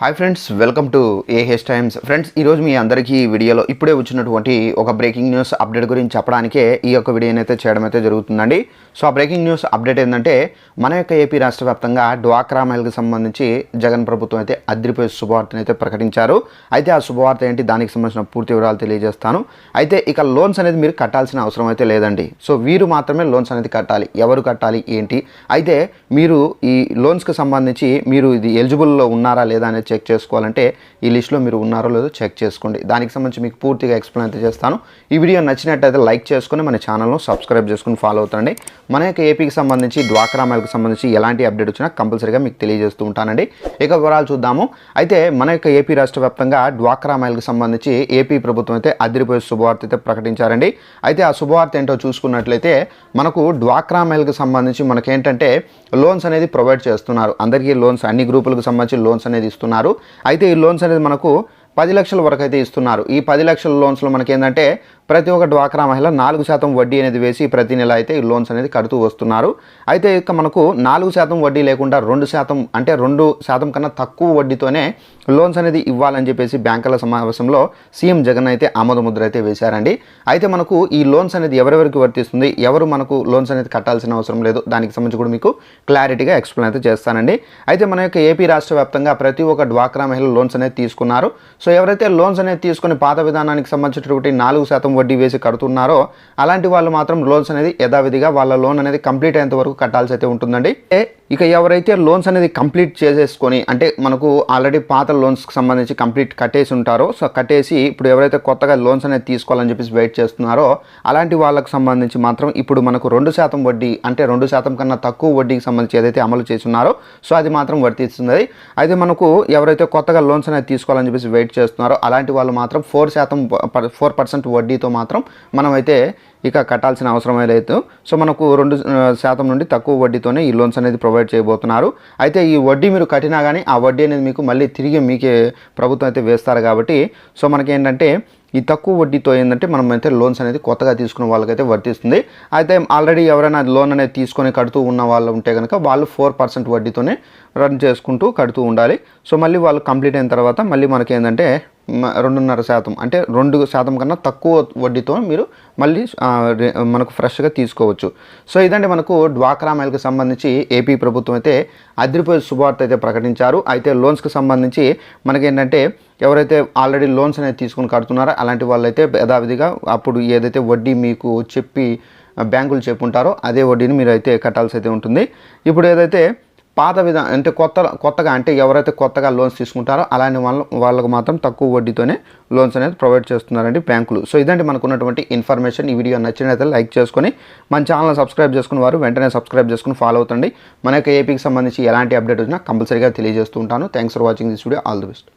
Hi friends welcome to ఏ హెస్ times friends ఈరోజు మీ అందరికీ వీడియోలో ఇప్పుడే వచ్చినటువంటి ఒక బ్రేకింగ్ న్యూస్ అప్డేట్ గురించి చెప్పడానికే ఈ యొక్క వీడియోని అయితే చేయడం అయితే జరుగుతుందండి. సో ఆ బ్రేకింగ్ న్యూస్ అప్డేట్ ఏంటంటే మన యొక్క ఏపీ రాష్ట్ర వ్యాప్తంగా డ్వాక్రా మైల్కి సంబంధించి జగన్ ప్రభుత్వం అయితే అద్రిపోయే శుభవార్తను అయితే ప్రకటించారు. అయితే ఆ శుభవార్త ఏంటి? దానికి సంబంధించిన పూర్తి వివరాలు తెలియజేస్తాను. అయితే ఇక లోన్స్ అనేది మీరు కట్టాల్సిన అవసరం అయితే లేదండి. సో వీరు మాత్రమే లోన్స్ అనేది కట్టాలి. ఎవరు కట్టాలి? ఏంటి? అయితే మీరు ఈ లోన్స్కి సంబంధించి మీరు ఇది ఎలిజిబుల్లో ఉన్నారా లేదా అనేది చెక్ చేసుకోవాలంటే ఈ లిస్ట్లో మీరు ఉన్నారో లేదో చెక్ చేసుకోండి. దానికి సంబంధించి మీకు పూర్తిగా ఎక్స్ప్లెయిన్ అయితే చేస్తాను. ఈ వీడియో నచ్చినట్టయితే లైక్ చేసుకొని మన ఛానల్ను సబ్స్క్రైబ్ చేసుకుని ఫాలో అవుతానండి మన యొక్క ఏపీకి సంబంధించి డ్వాక్రా మైల్కి సంబంధించి ఎలాంటి అప్డేట్ వచ్చినా కంపల్సరీగా మీకు తెలియజేస్తూ ఉంటానండి. ఇక వివరాలు చూద్దాము. అయితే మన యొక్క ఏపీ రాష్ట్ర వ్యాప్తంగా డ్వాక్రా మైల్కి సంబంధించి ఏపీ ప్రభుత్వం అయితే అదిరిపోయే శుభవార్త అయితే ప్రకటించారండి. అయితే ఆ శుభవార్త ఏంటో చూసుకున్నట్లయితే మనకు డ్వాక్రా మైల్కి సంబంధించి మనకేంటంటే లోన్స్ అనేది ప్రొవైడ్ చేస్తున్నారు. అందరికీ లోన్స్ అన్ని గ్రూపులకు సంబంధించి లోన్స్ అనేది ఇస్తున్నారు. అయితే ఈ లోన్స్ అనేది మనకు పది లక్షల వరకు అయితే ఇస్తున్నారు. ఈ పది లక్షల లోన్స్లో మనకి ఏంటంటే ప్రతి ఒక్క డ్వాక్రా మహిళ నాలుగు శాతం వడ్డీ అనేది వేసి ప్రతి నెల అయితే ఈ లోన్స్ అనేది కడుతూ వస్తున్నారు. అయితే ఇక మనకు నాలుగు శాతం వడ్డీ లేకుండా రెండు శాతం అంటే రెండు శాతం కన్నా తక్కువ వడ్డీతోనే లోన్స్ అనేది ఇవ్వాలని చెప్పేసి బ్యాంకుల సమావేశంలో సీఎం జగన్ అయితే ఆమోద ముద్ర అయితే వేశారండి. అయితే మనకు ఈ లోన్స్ అనేది ఎవరెవరికి వర్తిస్తుంది ఎవరు మనకు లోన్స్ అనేది కట్టాల్సిన అవసరం లేదు దానికి సంబంధించి కూడా మీకు క్లారిటీగా ఎక్స్ప్లెయిన్ అయితే చేస్తానండి. అయితే మన యొక్క ఏపీ రాష్ట్ర వ్యాప్తంగా ప్రతి ఒక్క డ్వాక్రా మహిళ లోన్స్ అనేది తీసుకున్నారు. సో సో ఎవరైతే లోన్స్ అనేది తీసుకుని పాత విధానానికి సంబంధించినటువంటి నాలుగు శాతం వడ్డీ వేసి కడుతున్నారో అలాంటి వాళ్ళు మాత్రం లోన్స్ అనేది యథావిధిగా వాళ్ళ లోన్ అనేది కంప్లీట్ అయ్యేంత వరకు కట్టాల్సి అయితే ఉంటుందండి. ఇక ఎవరైతే లోన్స్ అనేది కంప్లీట్ చేసేసుకొని అంటే మనకు ఆల్రెడీ పాత లోన్స్కి సంబంధించి కంప్లీట్ కట్టేసి ఉంటారో సో కట్టేసి ఇప్పుడు ఎవరైతే కొత్తగా లోన్స్ అనేది తీసుకోవాలని చెప్పేసి వెయిట్ చేస్తున్నారో అలాంటి వాళ్ళకి సంబంధించి మాత్రం ఇప్పుడు మనకు రెండు శాతం వడ్డీ అంటే రెండు శాతం కన్నా తక్కువ వడ్డీకి సంబంధించి ఏదైతే అమలు చేస్తున్నారో సో అది మాత్రం వర్తిస్తుంది. అయితే మనకు ఎవరైతే కొత్తగా లోన్స్ అనేది తీసుకోవాలని చెప్పేసి వెయిట్ చేస్తున్నారో అలాంటి వాళ్ళు మాత్రం ఫోర్ శాతం ఫోర్ పర్సెంట్ వడ్డీతో మాత్రం మనమైతే ఇక కట్టాల్సిన అవసరమే లేదు. సో మనకు రెండు శాతం నుండి తక్కువ వడ్డీతోనే ఈ లోన్స్ అనేది ప్రొవైడ్ చేయబోతున్నారు. అయితే ఈ వడ్డీ మీరు కట్టినా కానీ ఆ వడ్డీ అనేది మీకు మళ్ళీ తిరిగి మీకే ప్రభుత్వం అయితే వేస్తారు కాబట్టి సో మనకి ఏంటంటే ఈ తక్కువ వడ్డీతో ఏంటంటే మనం అయితే లోన్స్ అనేది కొత్తగా తీసుకున్న వాళ్ళకైతే వర్తిస్తుంది. అయితే ఆల్రెడీ ఎవరైనా లోన్ అనేది తీసుకొని కడుతూ ఉన్న వాళ్ళు ఉంటే కనుక వాళ్ళు ఫోర్ పర్సెంట్ వడ్డీతోనే రన్ చేసుకుంటూ కడుతూ ఉండాలి. సో మళ్ళీ వాళ్ళు కంప్లీట్ అయిన తర్వాత మళ్ళీ మనకి ఏంటంటే రెండున్నర శాతం. అంటే రెండు శాతం కన్నా తక్కువ వడ్డీతో మీరు మళ్ళీ మనకు ఫ్రెష్గా తీసుకోవచ్చు. సో ఇదంటే మనకు డ్వాక్రా మైల్కి సంబంధించి ఏపీ ప్రభుత్వం అయితే అదిరిపోయే శుభార్త అయితే ప్రకటించారు. అయితే లోన్స్కి సంబంధించి మనకి ఏంటంటే ఎవరైతే ఆల్రెడీ లోన్స్ అనేది తీసుకుని కడుతున్నారో అలాంటి వాళ్ళైతే యథావిధిగా అప్పుడు ఏదైతే వడ్డీ మీకు చెప్పి బ్యాంకులు చెప్పుంటారో అదే వడ్డీని మీరు అయితే కట్టాల్సి అయితే ఉంటుంది. ఇప్పుడు ఏదైతే పాత విధా అంటే కొత్త కొత్తగా అంటే ఎవరైతే కొత్తగా లోన్స్ తీసుకుంటారో అలాంటి వాళ్ళ వాళ్ళకు మాత్రం తక్కువ వడ్డీతోనే లోన్స్ అనేది ప్రొవైడ్ చేస్తున్నారండి బ్యాంకులు. సో ఇదంటే మనకు ఉన్నటువంటి ఇన్ఫర్మేషన్ ఈ వీడియో నచ్చినట్లయితే లైక్ చేసుకొని మన ఛానల్ సబ్స్క్రైబ్ చేసుకున్న వారు వెంటనే సబ్స్క్రైబ్ చేసుకుని ఫాలో అవుతండి. మన యొక్క ఏపీకి సంబంధించి ఎలాంటి అప్డేట్ వచ్చినా కంపల్సరీగా తెలియజేస్తూ ఉంటాను. Thanks for watching this video all the best